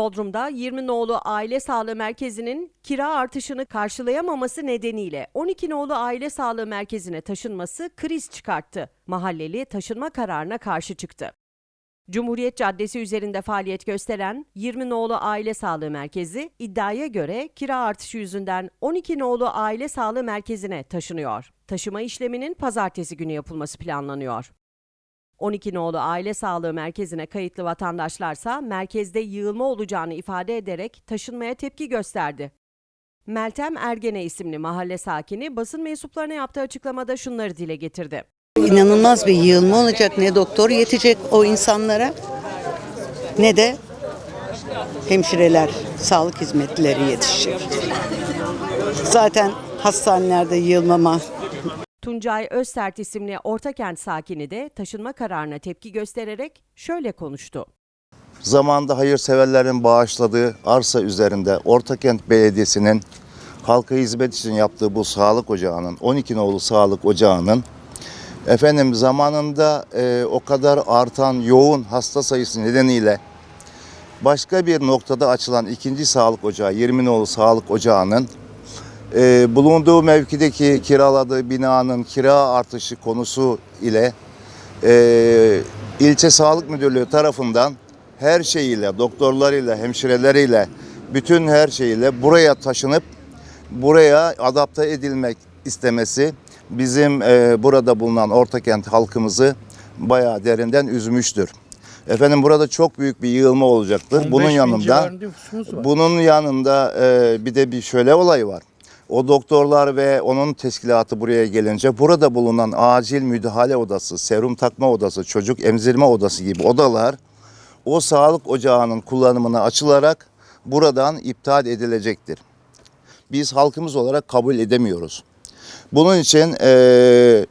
Bodrum'da 20 nolu Aile Sağlığı Merkezi'nin kira artışını karşılayamaması nedeniyle 12 nolu Aile Sağlığı Merkezi'ne taşınması kriz çıkarttı. Mahalleli taşınma kararına karşı çıktı. Cumhuriyet Caddesi üzerinde faaliyet gösteren 20 nolu Aile Sağlığı Merkezi iddiaya göre kira artışı yüzünden 12 nolu Aile Sağlığı Merkezi'ne taşınıyor. Taşıma işleminin pazartesi günü yapılması planlanıyor. 12 nolu Aile Sağlığı Merkezi'ne kayıtlı vatandaşlarsa merkezde yığılma olacağını ifade ederek taşınmaya tepki gösterdi. Meltem Ergene isimli mahalle sakini basın mensuplarına yaptığı açıklamada şunları dile getirdi. İnanılmaz bir yığılma olacak. Ne doktor yetecek o insanlara ne de hemşireler, sağlık hizmetlileri yetişecek. Zaten hastanelerde yığılmama Tuncay Özsert isimli Ortakent sakini de taşınma kararına tepki göstererek şöyle konuştu. Zamanında hayırseverlerin bağışladığı arsa üzerinde Ortakent Belediyesi'nin halka hizmet için yaptığı bu sağlık ocağının 12 nolu sağlık ocağının efendim zamanında e, o kadar artan yoğun hasta sayısı nedeniyle başka bir noktada açılan ikinci sağlık ocağı 20 nolu sağlık ocağının e, bulunduğu mevkideki kiraladığı binanın kira artışı konusu ile e, ilçe sağlık müdürlüğü tarafından her şeyiyle, doktorlarıyla, hemşireleriyle, bütün her şeyiyle buraya taşınıp buraya adapte edilmek istemesi bizim e, burada bulunan Ortakent halkımızı bayağı derinden üzmüştür. Efendim burada çok büyük bir yığılma olacaktır. Bunun 15 bin yanında bunun yanında e, bir de bir şöyle olay var. O doktorlar ve onun teşkilatı buraya gelince burada bulunan acil müdahale odası, serum takma odası, çocuk emzirme odası gibi odalar o sağlık ocağının kullanımına açılarak buradan iptal edilecektir. Biz halkımız olarak kabul edemiyoruz. Bunun için e,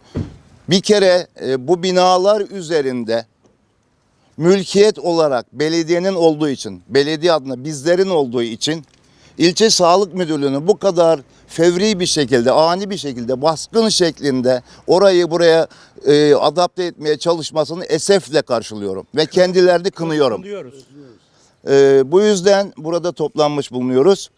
bir kere e, bu binalar üzerinde mülkiyet olarak belediyenin olduğu için, belediye adına bizlerin olduğu için ilçe sağlık müdürlüğünün bu kadar fevri bir şekilde, ani bir şekilde, baskın şeklinde orayı buraya e, adapte etmeye çalışmasını esefle karşılıyorum ve kendilerini kınıyorum. E, bu yüzden burada toplanmış bulunuyoruz.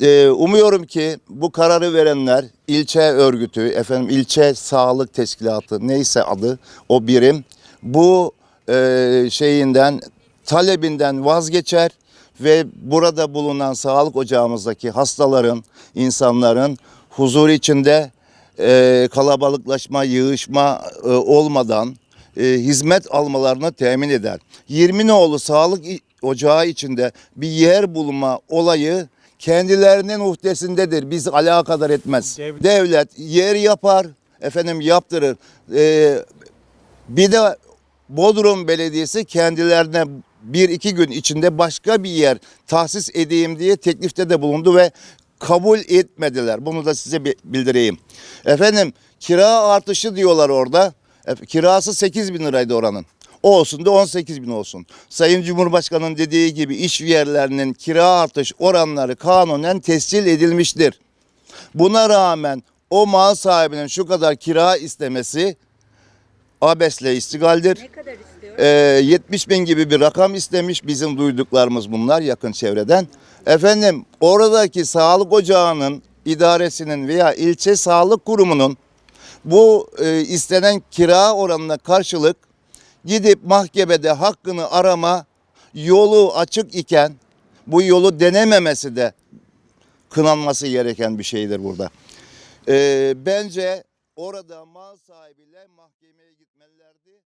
E, umuyorum ki bu kararı verenler ilçe örgütü, efendim ilçe sağlık teşkilatı neyse adı o birim bu e, şeyinden talebinden vazgeçer ve burada bulunan sağlık ocağımızdaki hastaların, insanların huzur içinde e, kalabalıklaşma, yığışma e, olmadan e, hizmet almalarını temin eder. 20 nolu sağlık ocağı içinde bir yer bulma olayı kendilerinin uhdesindedir. Biz alakadar etmez. Devlet- Devlet yer yapar, efendim yaptırır. E, bir de Bodrum Belediyesi kendilerine bir iki gün içinde başka bir yer tahsis edeyim diye teklifte de bulundu ve kabul etmediler. Bunu da size bi- bildireyim. Efendim kira artışı diyorlar orada. Kirası 8 bin liraydı oranın. O olsun da 18 bin olsun. Sayın Cumhurbaşkanı'nın dediği gibi iş yerlerinin kira artış oranları kanunen tescil edilmiştir. Buna rağmen o mal sahibinin şu kadar kira istemesi abesle istigaldir. Ne kadar istiyor? 70 bin gibi bir rakam istemiş bizim duyduklarımız bunlar yakın çevreden. Efendim oradaki sağlık ocağının idaresinin veya ilçe sağlık kurumunun bu e, istenen kira oranına karşılık gidip mahkemede hakkını arama yolu açık iken bu yolu denememesi de kınanması gereken bir şeydir burada. E, bence orada mal sahibiyle mahkemeye gitmelilerdi.